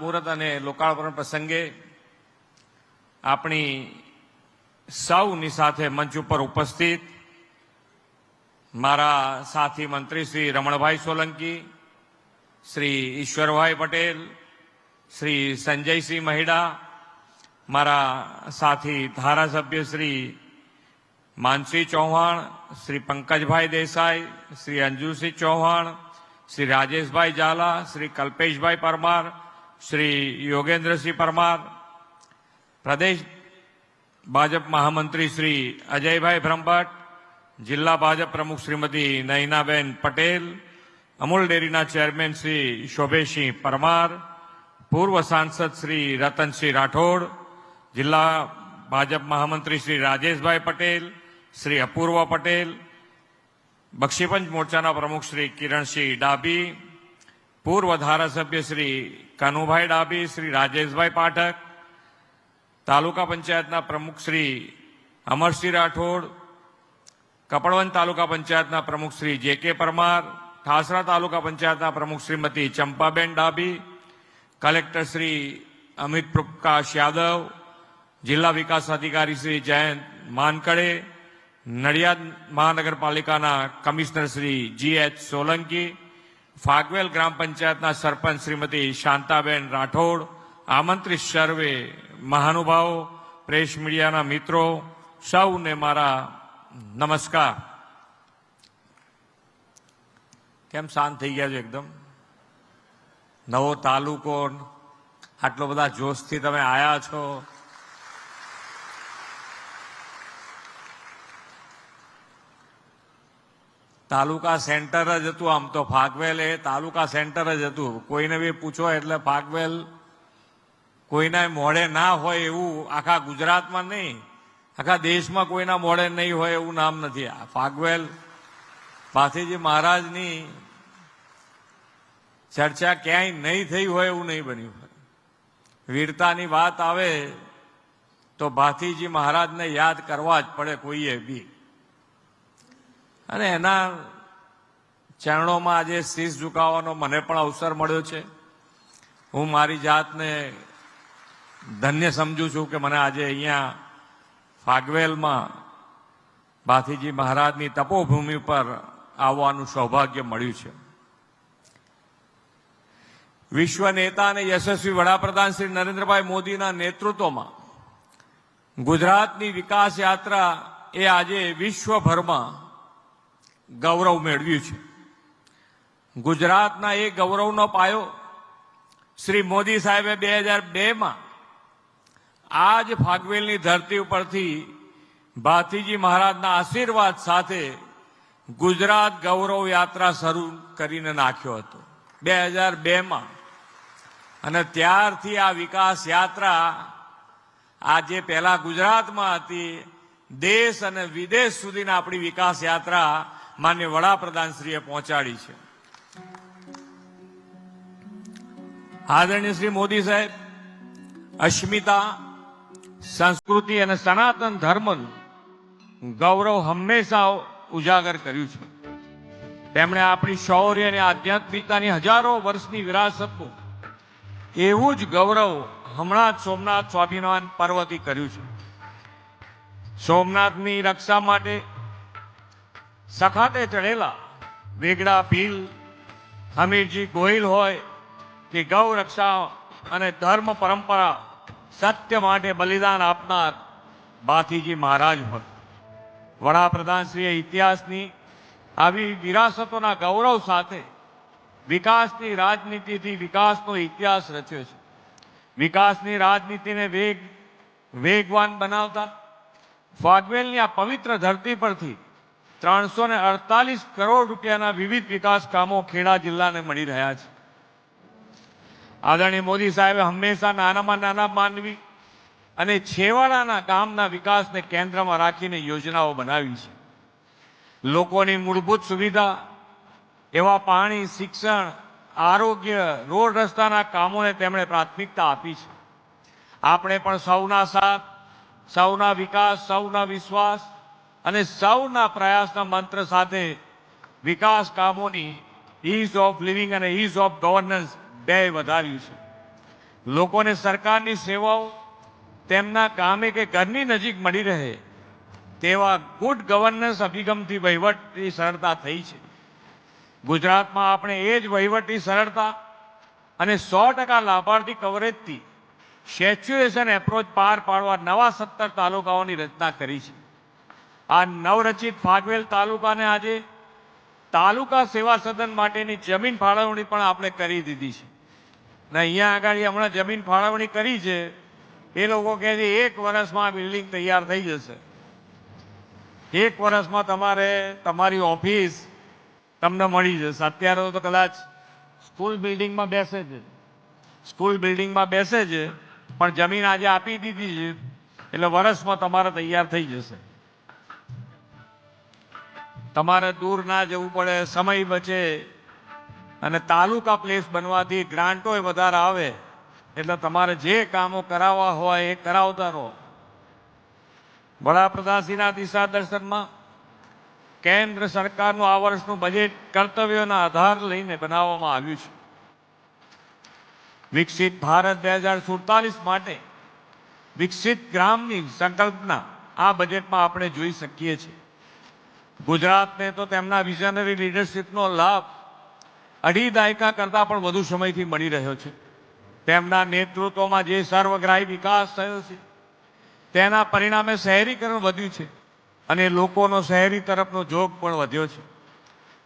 ખાતમુહૂર્ત અને લોકાર્પણ પ્રસંગે આપણી સૌની સાથે મંચ ઉપર ઉપસ્થિત મારા સાથી મંત્રી શ્રી રમણભાઈ સોલંકી, શ્રી ઈશ્વરભાઈ પટેલ, શ્રી સંજયસિંહ મહિડા, મારા સાથી ધારાસભ્ય શ્રી માનસી ચૌહાણ, શ્રી પંકજભાઈ દેસાઈ, શ્રી અંજુસિંહ ચૌહાણ, શ્રી રાજેશભાઈ ઝાલા, શ્રી કલ્પેશભાઈ પરમાર શ્રી યોગેન્દ્રસિંહ પરમાર, પ્રદેશ ભાજપ મહામંત્રી શ્રી અજયભાઈ બ્રહ્મભટ્ટ, જિલ્લા ભાજપ પ્રમુખ શ્રીમતી નયનાબેન પટેલ, અમૂલ ડેરીના ચેરમેન શ્રી શોભેશસિંહ પરમાર, પૂર્વ સાંસદ શ્રી રતનસિંહ રાઠોડ, જિલ્લા ભાજપ મહામંત્રી શ્રી રાજેશભાઈ પટેલ, શ્રી અપૂર્વ પટેલ, બક્ષીપંચ મોરચાના પ્રમુખ શ્રી કિરણસિંહ ડાભી, પૂર્વ ધારાસભ્ય શ્રી કનુભાઈ ડાભી, શ્રી રાજેશભાઈ પાઠક, તાલુકા પંચાયતના પ્રમુખ શ્રી અમરસિંહ રાઠોડ કપડવંત તાલુકા પંચાયતના પ્રમુખ શ્રી જે કે પરમાર, ઠાસરા તાલુકા પંચાયતના પ્રમુખ શ્રીમતી ચંપાબેન ડાભી, કલેક્ટર શ્રી અમિત પ્રકાશ યાદવ, જિલ્લા વિકાસ અધિકારી શ્રી જયંત માનકડે, નડિયાદ મહાનગરપાલિકાના commissioner Shri G H Solanki Phagvel ગ્રામ પંચાયતના સરપંચ શ્રીમતી શાંતાબેન રાઠોડ, આમંત્રિત સર્વે મહાનુભાવો, પ્રેસ મીડિયાના મિત્રો, સૌને મારા નમસ્કાર. કેમ શાંત થઈ ગયા છો એકદમ? નવો તાલુકો, આટલો બધા જોશથી તમે આયા છો? તાલુકા સેન્ટર જ હતું આમ તો ફાગવેલ એ તાલુકા સેન્ટર જ હતું. કોઈને બી પૂછો એટલે ફાગવેલ કોઈના મોડે ના હોય એવું આખા ગુજરાતમાં નહીં. આખા દેશમાં કોઈના મોડે નહીં હોય એવું નામ નથી. આ ફાગવેલ ભાથીજી મહારાજની ચર્ચા ક્યાંય નહીં થઈ હોય એવું નહીં બન્યું વીરતાની વાત આવે તો ભાથીજી મહારાજને યાદ કરવા જ પડે કોઈએ બી. અને એના ચરણોમાં આજે શીશ ઝુકાવવાનો મને પણ અવસર મળ્યો છે. હું મારી જાતને ધન્ય સમજુ છું કે મને આજે અહીંયા ફાગવેલમાં ભાથીજી મહારાજની તપોભૂમિ પર આવવાનું સૌભાગ્ય મળ્યું છે. વિશ્વ નેતા અને યશસ્વી વડાપ્રધાન શ્રી નરેન્દ્રભાઈ મોદીના નેતૃત્વમાં ગુજરાતની વિકાસ યાત્રા એ આજે વિશ્વભરમાં ગૌરવ મેળવ્યું છે. ગુજરાતના એ ગૌરવનો પાયો શ્રી મોદી સાહેબે બે હજાર બેમાં આજ ફાગવેલની ધરતી ઉપરથી ભાથીજી મહારાજના આશીર્વાદ સાથે ગુજરાત ગૌરવ યાત્રા શરૂ કરીને નાખ્યો હતો. બે હજાર બેમાં અને ત્યારથી આ વિકાસ યાત્રા આજે પહેલા ગુજરાતમાં હતી. દેશ અને વિદેશ સુધીના આપણી વિકાસ યાત્રા માન્ય વડાપ્રધાનશ્રીએ પહોંચાડી છે. આદરણીય શ્રી મોદી સાહેબ, અસ્મિતા, સંસ્કૃતિ અને સનાતન ધર્મનું ગૌરવ હંમેશા ઉજાગર કર્યું છે. તેમણે આપણી શૌર્ય અને આધ્યાત્મિકતાની હજારો વર્ષની વિરાસતનું એવું જ ગૌરવ હમણાં જ સોમનાથ સ્વામિનારાયણ પર્વથી કર્યું છે. સોમનાથની રક્ષા માટે સખાતે ચડેલા વેગડા ભીલ હમીરજી ગોહિલ હોય કે ગૌ રક્ષા અને ધર્મ પરંપરા સત્ય માટે બલિદાન આપનાર ભાથીજી મહારાજ હોય. વડાપ્રધાનશ્રીએ ઇતિહાસની આવી વિરાસતોના ગૌરવ સાથે વિકાસની રાજનીતિથી વિકાસનો ઇતિહાસ રચ્યો છે. વિકાસની રાજનીતિને વેગ, વેગવાન બનાવતા ફાગવેલની આ પવિત્ર ધરતી પરથી ત્રણસો ને અડતાલીસ કરોડ રૂપિયાના વિવિધ વિકાસ કામો ખેડા જિલ્લાને મળી રહ્યા છે. આદરણીય મોદી સાહેબે હંમેશા નાનામાં નાના માનવી અને છેવાડાના ગામના વિકાસને કેન્દ્રમાં રાખીને યોજનાઓ બનાવી છે. લોકોની મૂળભૂત સુવિધા, એવા પાણી, શિક્ષણ, આરોગ્ય, રોડ રસ્તાના કામોને તેમણે પ્રાથમિકતા આપી છે. આપણે પણ સૌના સાથ, સૌના વિકાસ, સૌના વિશ્વાસ અને સૌના પ્રયાસના મંત્ર સાથે વિકાસ કામોની ઇઝ ઓફ લિવિંગ અને ઇઝ ઓફ ગવર્નન્સ બે વધાર્યું છે. લોકોને સરકારની સેવાઓ તેમના કામે કે ઘરની નજીક મળી રહે તેવા ગુડ ગવર્નન્સ અભિગમથી વહીવટની સરળતા થઈ છે. ગુજરાતમાં આપણે એ જ વહીવટની સરળતા અને સો ટકા લાભાર્થી કવરેજથી સેચ્યુએશન એપ્રોચ પાર પાડવા નવા સત્તર તાલુકાઓની રચના કરી છે. આ નવરચિત ફાગવેલ તાલુકાને આજે તાલુકા સેવા સદન માટેની જમીન ફાળવણી પણ આપણે કરી દીધી છે. ને અહીંયા આગળ હમણાં જમીન ફાળવણી કરી છે. એ લોકો કહે છે, એક વર્ષમાં બિલ્ડિંગ તૈયાર થઈ જશે. એક વર્ષમાં તમારે, તમારી ઓફિસ તમને મળી જશે. અત્યારે તો કદાચ સ્કૂલ બિલ્ડિંગમાં બેસે છે. સ્કૂલ બિલ્ડિંગમાં બેસે છે, પણ જમીન આજે આપી દીધી છે. એટલે વર્ષમાં તમારે તૈયાર થઈ જશે. તમારે દૂર ના જવું પડે, સમય બચે અને તાલુકા પ્લેસ બનવાથી ગ્રાન્ટો વધારે આવે. એટલે તમારે જે કામો કરાવવા હોય એ કરાવતા રહો. વડાપ્રધાનશ્રીના દિશા દર્શનમાં કેન્દ્ર સરકારનું આ વર્ષનું બજેટ કર્તવ્યોના આધાર લઈને બનાવવામાં આવ્યું છે. વિકસિત ભારત બે હજાર સુડતાલીસ માટે વિકસિત ગ્રામની સંકલ્પના આ બજેટમાં આપણે જોઈ શકીએ છીએ. ગુજરાતને તો તેમના વિઝનરી લીડરશીપનો લાભ અઢી દાયકા કરતાં પણ વધુ સમયથી મળી રહ્યો છે. તેમના નેતૃત્વમાં જે સર્વગ્રાહી વિકાસ થયો છે, તેના પરિણામે શહેરીકરણ વધ્યું છે અને લોકોનો શહેરી તરફનો જોગ પણ વધ્યો છે.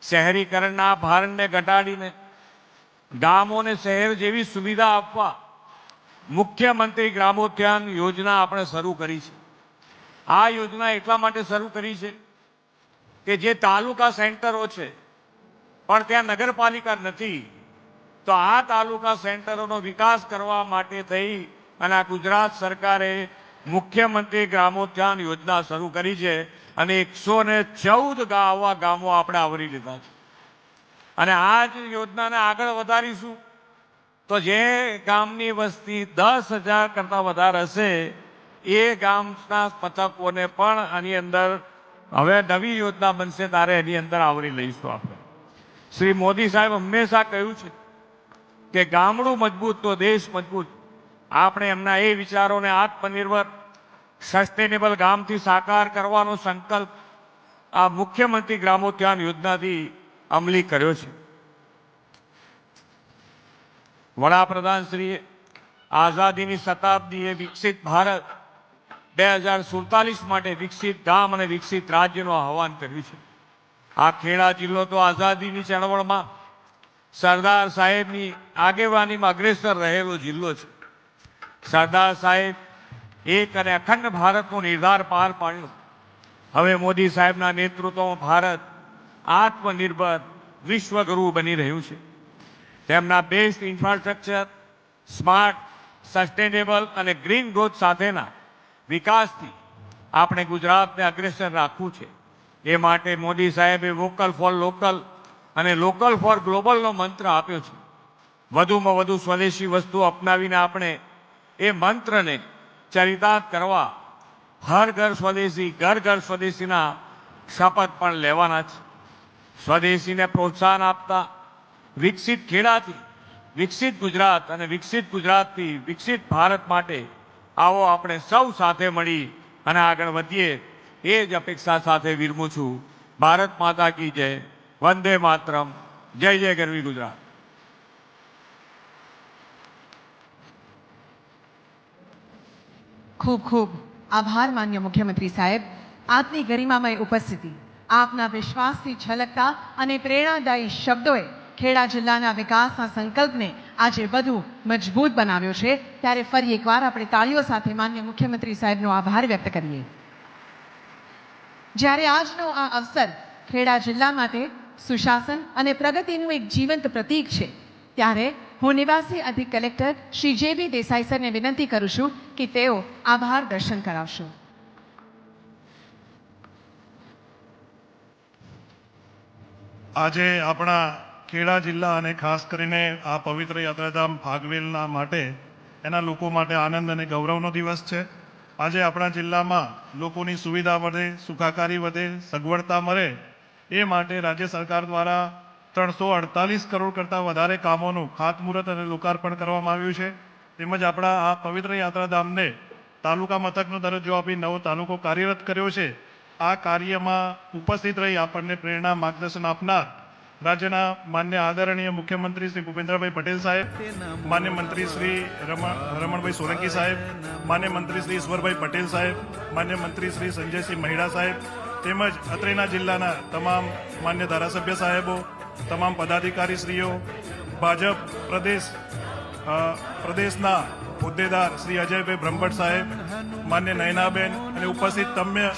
શહેરીકરણના ભારણને ઘટાડીને ગામોને શહેર જેવી સુવિધા આપવા મુખ્યમંત્રી ગ્રામોદ્યાન યોજના આપણે શરૂ કરી છે. આ યોજના એટલા માટે શરૂ કરી છે કે જે તાલુકા સેન્ટરો છે, પણ ત્યાં નગરપાલિકા નથી, તો આ તાલુકા સેન્ટરોનો વિકાસ કરવા માટે થઈ અને આ ગુજરાત સરકારે મુખ્યમંત્રી ગ્રામોદ્યાન યોજના શરૂ કરી છે અને એકસો ને ચૌદ આવા ગામો આપણે આવરી લીધા છે. અને આ જ યોજનાને આગળ વધારીશું, તો જે ગામની વસ્તી દસ હજાર કરતાં વધારે હશે, એ ગામના મથકોને પણ આની અંદર હવે નવી યોજના બનશે, તારે એની અંદર આવરી લઈશું આપણે. શ્રી મોદી સાહેબ હંમેશા કહ્યું છે કે ગામડું મજબૂત તો દેશ મજબૂત. આપણે એમના એ વિચારોને આત્મનિર્ભર સસ્ટેનેબલ ગામથી સાકાર કરવાનો સંકલ્પ આ મુખ્યમંત્રી ગ્રામોદ્યાન યોજનાથી અમલી કર્યો છે. વડાપ્રધાનશ્રીએ આઝાદીની શતાબ્દીએ વિકસિત ભારત બે હજાર સુડતાલીસ માટે વિકસિત ગામ અને વિકસિત રાજ્યનું આહવાન કર્યું છે. આ ખેડા જિલ્લો તો આઝાદીની ચળવળમાં સરદાર સાહેબની આગેવાનીમાં અગ્રેસર રહેલો જિલ્લો છે. સરદાર સાહેબ એક અને અખંડ ભારતનો નિર્ધાર પાર પાડ્યો. હવે મોદી સાહેબના નેતૃત્વમાં ભારત આત્મનિર્ભર વિશ્વગુરુ બની રહ્યું છે. તેમના બેસ્ટ ઇન્ફ્રાસ્ટ્રક્ચર સ્માર્ટ સસ્ટેનેબલ અને ગ્રીન ગ્રોથ સાથેના વિકાસથી આપણે ગુજરાતને અગ્રેસર રાખવું છે. એ માટે મોદી સાહેબે વોકલ ફોર લોકલ અને લોકલ ફોર ગ્લોબલનો મંત્ર આપ્યો છે. વધુમાં વધુ સ્વદેશી વસ્તુ અપનાવીને આપણે એ મંત્રને ચરિતાર્થ કરવા હર ઘર સ્વદેશી, ઘર ઘર સ્વદેશીના શપથ પણ લેવાના છે. સ્વદેશીને પ્રોત્સાહન આપતા વિકસિત ખેડાથી, વિકસિત ગુજરાત અને વિકસિત ગુજરાતથી વિકસિત ભારત માટે આવો આપણે સૌ સાથે મળી અને આગળ વધીએ. એ જ અપેક્ષા સાથે વિરમું છું. ભારત માતા કી જય. વંદે માતરમ. જય જય ગરવી ગુજરાત. ખૂબ ખૂબ આભાર માન્ય મુખ્યમંત્રી સાહેબ. આપની ગરિમામય ઉપસ્થિતિ, આપના વિશ્વાસથી છલકતા અને પ્રેરણાદાયી શબ્દોએ ખેડા જિલ્લાના વિકાસના સંકલ્પને આજે વધુ મજબૂત બનાવ્યો છે. ત્યારે ફરી એકવાર આપણે તાળીઓ સાથે માન્ય મુખ્યમંત્રી સાહેબનો આભાર વ્યક્ત કરીએ. જ્યારે આજનો આ અવસર ખેડા જિલ્લા માટે સુશાસન અને પ્રગતિનું એક જીવંત પ્રતીક છે, ત્યારે હું નિવાસી અધિક કલેક્ટર શ્રી જે બી દેસાઈ સરને વિનંતી કરું છું કે તેઓ આભાર દર્શન કરાવશો. આજે આપણા ખેડા જિલ્લા અને ખાસ કરીને આ પવિત્ર યાત્રાધામ ફાગવેલના માટે એના લોકો માટે આનંદ અને ગૌરવનો દિવસ છે. આજે આપણા જિલ્લામાં લોકોની સુવિધા વધે, સુખાકારી વધે, સગવડતા મળે એ માટે રાજ્ય સરકાર દ્વારા ત્રણસો અડતાલીસ કરોડ કરતાં વધારે કામોનું ખાતમુહૂર્ત અને લોકાર્પણ કરવામાં આવ્યું છે. તેમજ આપણા આ પવિત્ર યાત્રાધામને તાલુકા મથકનો દરજ્જો આપી નવો તાલુકો કાર્યરત કર્યો છે. આ કાર્યમાં ઉપસ્થિત રહી આપણને પ્રેરણા માર્ગદર્શન આપનાર રાજ્યના માન્ય આદરણીય મુખ્યમંત્રી શ્રી ભૂપેન્દ્રભાઈ પટેલ સાહેબ, માન્ય મંત્રી શ્રી રમણ, રમણભાઈ સોલંકી સાહેબ, માન્ય મંત્રી શ્રી ઈશ્વરભાઈ પટેલ સાહેબ, માન્ય મંત્રી શ્રી સંજયસિંહ મહિડા સાહેબ, તેમજ અત્રેના જિલ્લાના તમામ માન્ય ધારાસભ્ય સાહેબો, તમામ પદાધિકારી શ્રીઓ ભાજપ પ્રદેશ પ્રદેશના હોદ્દેદાર શ્રી અજયભાઈ બ્રહ્મભટ્ટ સાહેબ, માન્ય નયનાબેન અને ઉપસ્થિત તમ્ય